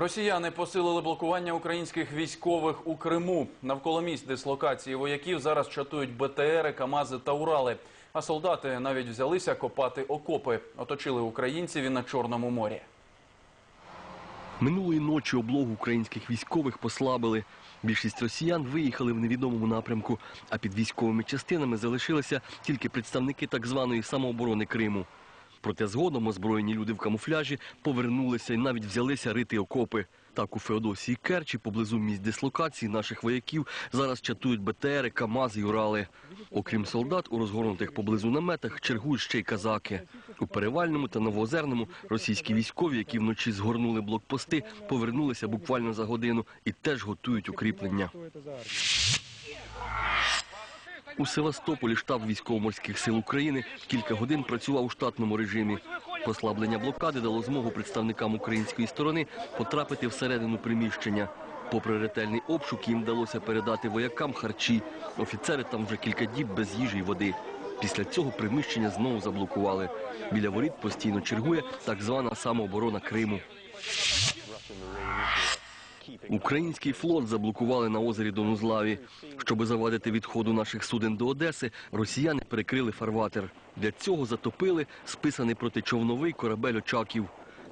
Росіяни посилили блокування українських військових у Криму. Навколо місць дислокації вояків зараз чатують БТРи, КАМАЗи та Урали. А солдати навіть взялися копати окопи. Оточили українців і на Чорному морі. Минулої ночі облогу українських військових послабили. Більшість росіян виїхали в невідомому напрямку, а під військовими частинами залишилися тільки представники так званої самооборони Криму. Проте згодом озброєні люди в камуфляжі повернулися і навіть взялися рити окопи. Так у Феодосії Керчі, поблизу місць дислокації наших вояків, зараз чатують БТРи, КАМАЗи й Урали. Окрім солдат, у розгорнутих поблизу наметах чергують ще й казаки. У Перевальному та Новоозерному російські військові, які вночі згорнули блокпости, повернулися буквально за годину і теж готують укріплення. У Севастополі штаб військово-морських сил України кілька годин працював у штатному режимі. Послаблення блокади дало змогу представникам української сторони потрапити всередину приміщення. Попри ретельний обшук, їм вдалося передати воякам харчі. Офіцери там вже кілька діб без їжі й води. Після цього приміщення знову заблокували. Біля воріт постійно чергує так звана самооборона Криму. Український флот заблокували на озері Донузлаві. Щоби завадити відходу наших суден до Одеси, росіяни перекрили фарватер. Для цього затопили списаний протичовновий корабель Очаків.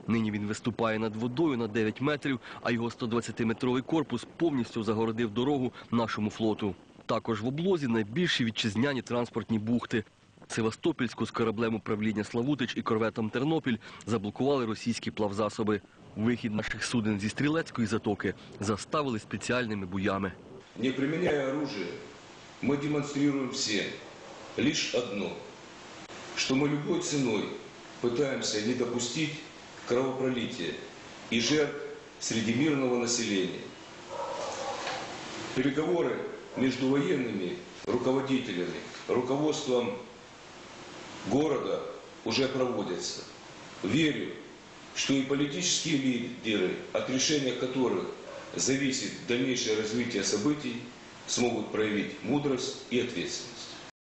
Нині він виступає над водою на 9 метрів, а його 120-метровий корпус повністю загородив дорогу нашому флоту. Також в облозі найбільші вітчизняні транспортні бухти. Севастопільську з кораблем управління Славутич і корветом Тернопіль заблокували російські плавзасоби. Вихід наших суден зі стрілецької затоки заставили спеціальними буями. Не применяя оружие, мы демонстрируем всем лишь одно, что мы любой ценой пытаемся не допустить кровопролития и жертв среди мирного населения. Переговоры между военными руководителями, руководством города уже проводятся. Верю, что и политические лидеры, от решения которых зависит дальнейшее развитие событий, смогут проявить мудрость и ответственность.